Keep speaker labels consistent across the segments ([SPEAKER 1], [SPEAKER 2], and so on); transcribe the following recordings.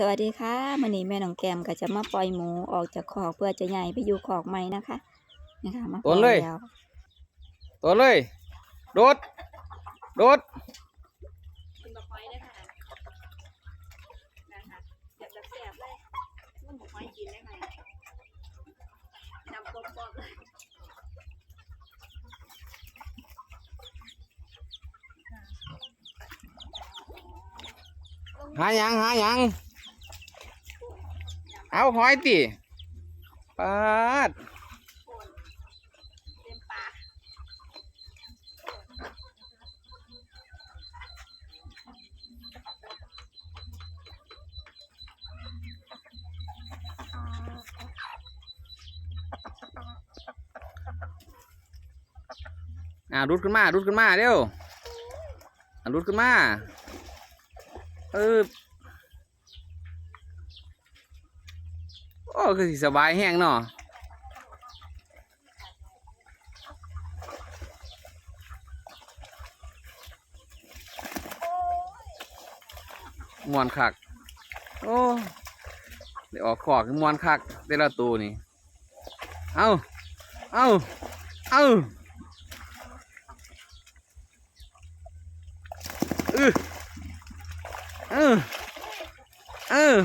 [SPEAKER 1] สวัสดีค่ะมื่อนี้แม่น้องแก้มก็จะมาปล่อยหมูออกจากคอกเพื่อจะใหญ่ไปอยู่คอกใหม่นะคะนะคะมาปล่อย
[SPEAKER 2] โอนเลย
[SPEAKER 1] แล้ว
[SPEAKER 2] ตัวเลย โดด โดด
[SPEAKER 1] กินบะไฟได้ค่ะนะคะเสียบเสียบเลยนุ่มบะไฟกินได้ไหมดำกรอบๆเลย
[SPEAKER 2] หาหยังหาหยัง เอาหอยติปาดอ่ารุดขึ้นมารุดขึ้นมาเร็วอ่ารุดขึ้นมา เออ โอ้คือสิสบายแห้งเนาะมวนคัก โอ้เดี๋ยวออกขอกมวนคักแต่ละตัวนี่ เอาเอาเอาเออเออเออ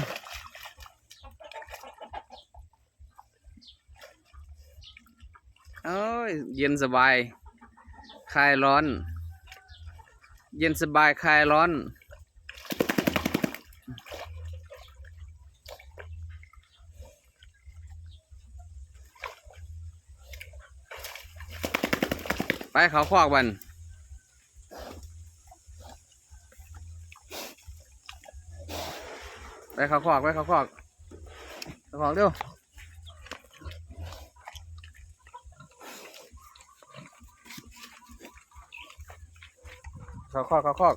[SPEAKER 2] โอ้ยเย็นสบาย คลายร้อน เย็นสบายคลายร้อน ไปเขาคอกบันไปเขาคอกไปเขาคอกเขาคอกเร็ว เขาคอกเขาคอก